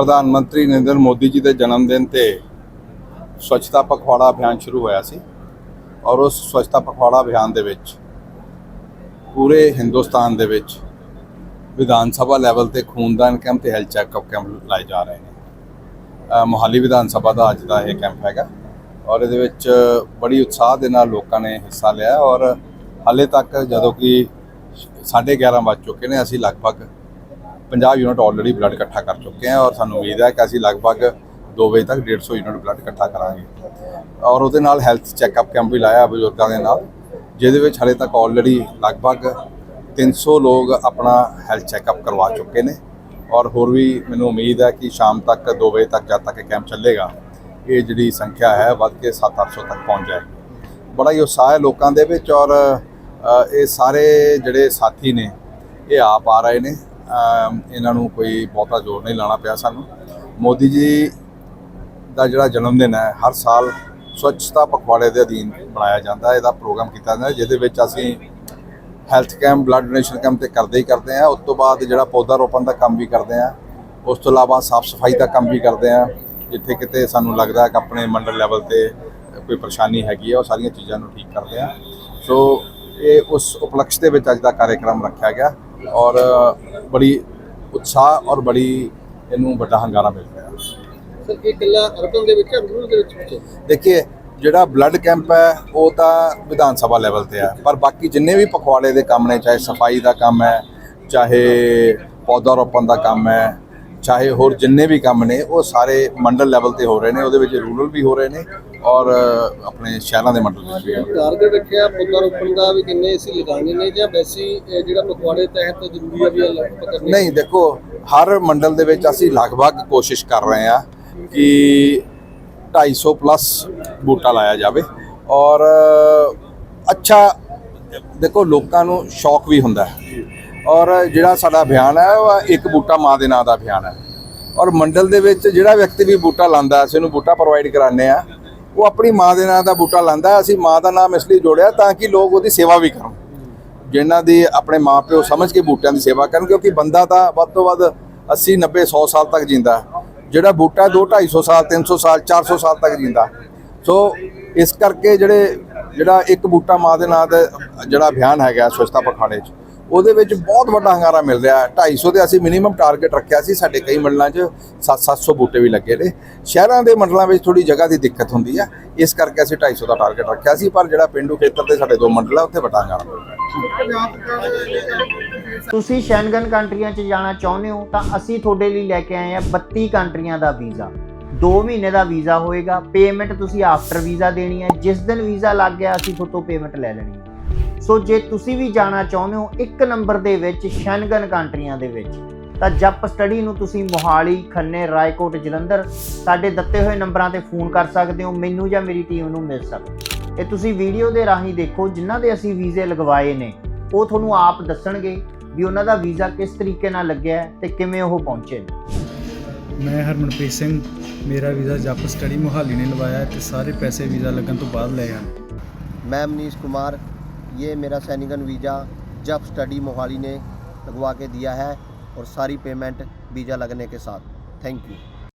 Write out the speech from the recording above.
ਪ੍ਰਧਾਨ ਮੰਤਰੀ ਨਰਿੰਦਰ ਮੋਦੀ ਜੀ ਦੇ ਜਨਮ ਦਿਨ ਤੇ ਸਵੱਛਤਾ ਪਖਵਾੜਾ ਅਭਿਆਨ ਸ਼ੁਰੂ ਹੋਇਆ ਸੀ ਔਰ ਉਸ ਸਵੱਛਤਾ ਪਖਵਾੜਾ ਅਭਿਆਨ ਦੇ ਵਿੱਚ ਪੂਰੇ ਹਿੰਦੁਸਤਾਨ ਦੇ ਵਿੱਚ ਵਿਧਾਨ ਸਭਾ ਲੈਵਲ ਤੇ ਖੂਨਦਾਨ ਕੈਂਪ ਤੇ ਹੈਲਥ ਚੈੱਕਅਪ ਕੈਂਪ ਲਾਏ ਜਾ ਰਹੇ ਨੇ। ਮੋਹਾਲੀ ਵਿਧਾਨ ਸਭਾ ਦਾ ਅੱਜ ਦਾ ਇਹ ਕੈਂਪ ਹੈਗਾ ਔਰ ਇਹਦੇ ਵਿੱਚ ਬੜੀ ਉਤਸ਼ਾਹ ਦੇ ਨਾਲ ਲੋਕਾਂ ਨੇ ਹਿੱਸਾ ਲਿਆ ਔਰ ਹਾਲੇ ਤੱਕ ਜਦੋਂ ਕਿ 11:30 ਵੱਜ ਚੁੱਕੇ ਨੇ, ਅਸੀਂ ਲਗਭਗ 50 ਯੂਨਿਟ ਆਲਰੇਡੀ ਬਲੱਡ ਇਕੱਠਾ ਕਰ ਚੁੱਕੇ ਹਾਂ ਔਰ ਸਾਨੂੰ ਉਮੀਦ ਹੈ ਕਿ ਅਸੀਂ ਲਗਭਗ 2 ਵਜੇ ਤੱਕ 150 ਯੂਨਿਟ ਬਲੱਡ ਇਕੱਠਾ ਕਰਾਂਗੇ। ਔਰ ਉਹਦੇ ਨਾਲ ਹੈਲਥ ਚੈੱਕਅਪ ਕੈਂਪ ਵੀ ਲਾਇਆ ਬਜ਼ੁਰਗਾਂ ਦੇ ਨਾਲ, ਜਿਹਦੇ ਵਿੱਚ ਹਲੇ ਤੱਕ ਆਲਰੇਡੀ ਲਗਭਗ 300 ਲੋਕ ਆਪਣਾ ਹੈਲਥ ਚੈੱਕਅਪ ਕਰਵਾ ਚੁੱਕੇ ਨੇ। ਔਰ ਹੋਰ ਵੀ ਮੈਨੂੰ ਉਮੀਦ ਹੈ ਕਿ ਸ਼ਾਮ ਤੱਕ 2 ਵਜੇ ਤੱਕ ਜਦ ਤੱਕ ਇਹ ਕੈਂਪ ਚੱਲੇਗਾ, ਇਹ ਜਿਹੜੀ ਸੰਖਿਆ ਹੈ ਵੱਧ ਕੇ 7-800 ਤੱਕ ਪਹੁੰਚ ਜਾਏਗੀ। ਬੜਾ ਹੀ ਉਤਸ਼ਾਹ ਹੈ ਲੋਕਾਂ ਦੇ ਵਿੱਚ ਔਰ ਇਹ ਸਾਰੇ ਜਿਹੜੇ ਸਾਥੀ ਨੇ, ਇਹ ਆਪ ਆ ਰਹੇ ਨੇ। ਇਹਨਾਂ ਨੂੰ ਕੋਈ ਬਹੁਤਾ ਜ਼ੋਰ ਨਹੀਂ ਲਾਣਾ ਪਿਆ ਸਾਨੂੰ। ਮੋਦੀ ਜੀ ਦਾ ਜਿਹੜਾ ਜਨਮ ਦਿਨ ਹੈ, ਹਰ ਸਾਲ ਸਵੱਛਤਾ ਪਖਵਾੜੇ ਦੇ ਅਧੀਨ ਬਣਾਇਆ ਜਾਂਦਾ ਇਹਦਾ ਪ੍ਰੋਗਰਾਮ ਕੀਤਾ ਜਾਂਦਾ ਜਿਹਦੇ ਵਿੱਚ ਅਸੀਂ health camp blood donation camp ਤੇ ਕਰਦੇ ਹੀ ਕਰਦੇ ਆ ਉਸ ਤੋਂ ਬਾਅਦ ਜਿਹੜਾ ਪੌਦਾ ਰੋਪਣ ਦਾ ਕੰਮ ਵੀ ਕਰਦੇ ਆ ਉਸ ਤੋਂ ਇਲਾਵਾ ਸਾਫ਼ ਸਫ਼ਾਈ ਦਾ ਕੰਮ ਵੀ ਕਰਦੇ ਆ ਜਿੱਥੇ ਕਿਤੇ ਸਾਨੂੰ ਲੱਗਦਾ ਕਿ ਆਪਣੇ ਮੰਡਲ ਲੈਵਲ ਤੇ ਕੋਈ ਪਰੇਸ਼ਾਨੀ ਹੈਗੀ ਆ, ਉਹ ਸਾਰੀਆਂ ਚੀਜ਼ਾਂ ਨੂੰ ਠੀਕ ਕਰਦੇ ਆ ਸੋ ਇਹ ਉਸ ਉਪਲਕਸ਼ ਦੇ ਵਿੱਚ ਅੱਜ ਦਾ ਕਾਰਜਕ੍ਰਮ ਰੱਖਿਆ ਗਿਆ। ਔਰ ਬੜੀ ਉਤਸ਼ਾਹ ਔਰ ਬੜੀ ਇਹਨੂੰ ਵੱਡਾ ਹੰਗਾਰਾ ਮਿਲ ਰਿਹਾ। ਸਰ ਇਹ ਇਕੱਲਾ ਅਰਬਨ ਦੇ ਵਿੱਚ ਰੂਰਲ ਦੇ ਵਿੱਚ ਵਿੱਚ ਦੇਖੀਏ ਜਿਹੜਾ ਬਲੱਡ ਕੈਂਪ ਹੈ ਉਹ ਤਾਂ ਵਿਧਾਨ ਸਭਾ ਲੈਵਲ ਤੇ ਹੈ ਪਰ ਬਾਕੀ ਜਿੰਨੇ ਵੀ ਪਖਵਾੜੇ ਦੇ ਕੰਮ ਨੇ ਚਾਹੇ ਸਫ਼ਾਈ ਦਾ ਕੰਮ ਹੈ ਚਾਹੇ ਪੌਦਾ ਰੋਪਣ ਦਾ ਕੰਮ ਹੈ ਚਾਹੇ ਹੋਰ ਜਿੰਨੇ ਵੀ ਕੰਮ ਨੇ ਉਹ ਸਾਰੇ ਮੰਡਲ ਲੈਵਲ ਤੇ ਹੋ ਰਹੇ ਨੇ ਉਹਦੇ ਵਿੱਚ ਰੂਰਲ ਵੀ ਹੋ ਰਹੇ ਨੇ ਔਰ ਆਪਣੇ ਸ਼ਹਿਰਾਂ ਦੇ ਮੰਡਲ ਵਿੱਚ ਵੀ ਹੋ। ਟਾਰਗੇਟ ਰੱਖਿਆ ਪੌਦਾ ਰੋਪਣ ਦਾ ਵੀ ਕਿੰਨੇ ਅਸੀਂ ਲਗਾਉਣੇ ਨੇ ਜਾਂ ਵੈਸੇ ਹੀ ਜਿਹੜਾ ਪਖਵਾੜੇ ਤਹਿਤ ਜ਼ਰੂਰੀ ਆ ਵੀ ਨਹੀਂ ਦੇਖੋ ਹਰ ਮੰਡਲ ਦੇ ਵਿੱਚ ਅਸੀਂ ਲਗਭਗ ਕੋਸ਼ਿਸ਼ ਕਰ ਰਹੇ ਹਾਂ ਕਿ 250 ਪਲੱਸ ਬੂਟਾ ਲਾਇਆ ਜਾਵੇ। ਔਰ ਅੱਛਾ ਦੇਖੋ ਲੋਕਾਂ ਨੂੰ ਸ਼ੌਕ ਵੀ ਹੁੰਦਾ ਹੈ। ਔਰ ਜਿਹੜਾ ਸਾਡਾ ਅਭਿਆਨ ਹੈ ਉਹ ਇੱਕ ਬੂਟਾ ਮਾਂ ਦੇ ਨਾਂ ਦਾ ਅਭਿਆਨ ਹੈ। ਔਰ ਮੰਡਲ ਦੇ ਵਿੱਚ ਜਿਹੜਾ ਵਿਅਕਤੀ ਵੀ ਬੂਟਾ ਲਾਂਦਾ ਅਸੀਂ ਉਹਨੂੰ ਬੂਟਾ ਪ੍ਰੋਵਾਈਡ ਕਰਾਉਂਦੇ ਆ ਉਹ ਆਪਣੀ ਮਾਂ ਦੇ ਨਾਂ ਦਾ ਬੂਟਾ ਲਾਂਦਾ ਅਸੀਂ ਮਾਂ ਦਾ ਨਾਮ ਇਸ ਲਈ ਜੋੜਿਆ ਤਾਂ ਕਿ ਲੋਕ ਉਹਦੀ ਸੇਵਾ ਵੀ ਕਰਨ। ਜਿਨ੍ਹਾਂ ਦੀ ਆਪਣੇ ਮਾਪਿਓ ਸਮਝ ਕੇ ਬੂਟਿਆਂ ਦੀ ਸੇਵਾ ਕਰਨ, ਕਿਉਂਕਿ ਬੰਦਾ ਤਾਂ ਵੱਧ ਤੋਂ ਵੱਧ 80 90 100 ਸਾਲ ਤੱਕ ਜਿੰਦਾ ਜਿਹੜਾ ਬੂਟਾ 2 250 ਸਾਲ 300 ਸਾਲ 400 ਸਾਲ ਤੱਕ ਜਿੰਦਾ ਸੋ ਇਸ ਕਰਕੇ ਜਿਹੜੇ, ਜਿਹੜਾ ਇੱਕ ਬੂਟਾ ਮਾਂ ਦੇ ਨਾਂ ਦਾ ਜਿਹੜਾ ਅਭਿਆਨ ਹੈਗਾ ਸਵੱਛਤਾ ਪਖਾੜੇ 'ਚ ਉਹਦੇ ਵਿੱਚ ਬਹੁਤ ਵੱਡਾ ਹੰਗਾਰਾ ਮਿਲ ਰਿਹਾ ਹੈ। 250 ਤੇ ਅਸੀਂ ਮਿਨੀਮਮ ਟਾਰਗੇਟ ਰੱਖਿਆ ਸੀ, ਸਾਡੇ ਕਈ ਮੰਡਲਾਂ 'ਚ 7-700 ਬੂਟੇ ਵੀ ਲੱਗੇ ਨੇ। ਸ਼ਹਿਰਾਂ ਦੇ ਮੰਡਲਾਂ ਵਿੱਚ ਥੋੜੀ ਜਗ੍ਹਾ ਦੀ ਦਿੱਕਤ ਹੁੰਦੀ ਹੈ, ਇਸ ਕਰਕੇ ਅਸੀਂ 250 ਦਾ ਟਾਰਗੇਟ ਰੱਖਿਆ ਸੀ, ਪਰ ਜਿਹੜਾ ਪਿੰਡੂ ਖੇਤਰ ਦੇ ਸਾਡੇ ਦੋ ਮੰਡਲ ਆ, ਉੱਥੇ ਵੱਡਾ ਹੰਗਾਰਾ ਮਿਲ ਰਿਹਾ ਤੁਸੀਂ ਸ਼ੈਂਗਨ ਕੰਟਰੀਆਂ 'ਚ ਜਾਣਾ ਚਾਹੁੰਦੇ ਹੋ, ਤਾਂ ਅਸੀਂ ਤੁਹਾਡੇ ਲਈ ਲੈ ਕੇ ਆਏ ਹਾਂ 32 ਕੰਟਰੀਆਂ ਦਾ ਵੀਜ਼ਾ। 2 ਮਹੀਨੇ ਦਾ ਵੀਜ਼ਾ ਹੋਏਗਾ ਪੇਮੈਂਟ ਤੁਸੀਂ ਆਫਟਰ ਵੀਜ਼ਾ ਦੇਣੀ ਹੈ, ਜਿਸ ਦਿਨ ਵੀਜ਼ਾ ਲੱਗ ਗਿਆ, ਅਸੀਂ ਤੁਹਾਡੇ ਤੋਂ ਪੇਮੈਂਟ ਲੈ ਲੈਣੀ ਹੈ। ਸੋ ਜੇ ਤੁਸੀਂ ਵੀ ਜਾਣਾ ਚਾਹੁੰਦੇ ਹੋ ਇੱਕ ਨੰਬਰ ਦੇ ਵਿੱਚ ਸ਼ੈਨਗਨ ਕੰਟਰੀਆਂ ਦੇ ਵਿੱਚ ਤਾਂ ਜੱਪ ਸਟੱਡੀ ਨੂੰ ਤੁਸੀਂ ਮੋਹਾਲੀ ਖੰਨੇ ਰਾਏਕੋਟ ਜਲੰਧਰ ਸਾਡੇ ਦਿੱਤੇ ਹੋਏ ਨੰਬਰਾਂ ਤੇ ਫੋਨ ਕਰ ਸਕਦੇ ਹੋ ਮੈਨੂੰ ਜਾਂ ਮੇਰੀ ਟੀਮ ਨੂੰ ਮਿਲ ਸਕਦੇ ਇਹ ਤੁਸੀਂ ਵੀਡੀਓ ਦੇ ਰਾਹੀਂ ਦੇਖੋ ਜਿਨ੍ਹਾਂ ਦੇ ਅਸੀਂ ਵੀਜ਼ੇ ਲਗਵਾਏ ਨੇ ਉਹ ਤੁਹਾਨੂੰ ਆਪ ਦੱਸਣਗੇ ਵੀ ਉਹਨਾਂ ਦਾ ਵੀਜ਼ਾ ਕਿਸ ਤਰੀਕੇ ਨਾਲ ਲੱਗਿਆ ਤੇ ਕਿਵੇਂ ਉਹ ਪਹੁੰਚੇ ਨੇ। ਮੈਂ ਹਰਮਨਪ੍ਰੀਤ ਸਿੰਘ ਮੇਰਾ ਵੀਜ਼ਾ ਜੱਪ ਸਟੱਡੀ ਮੋਹਾਲੀ ਨੇ ਲਵਾਇਆ ਤੇ ਸਾਰੇ ਪੈਸੇ ਵੀਜ਼ਾ ਲੱਗਣ ਤੋਂ ਬਾਅਦ ਲਏ ਹਨ। ਮੈਂ ਮਨੀਸ਼ ਕੁਮਾਰ ये मेरा सैनिकन वीज़ा जब स्टडी मोहाली ने लगवा के दिया है और सारी पेमेंट वीज़ा लगने के साथ थैंक यू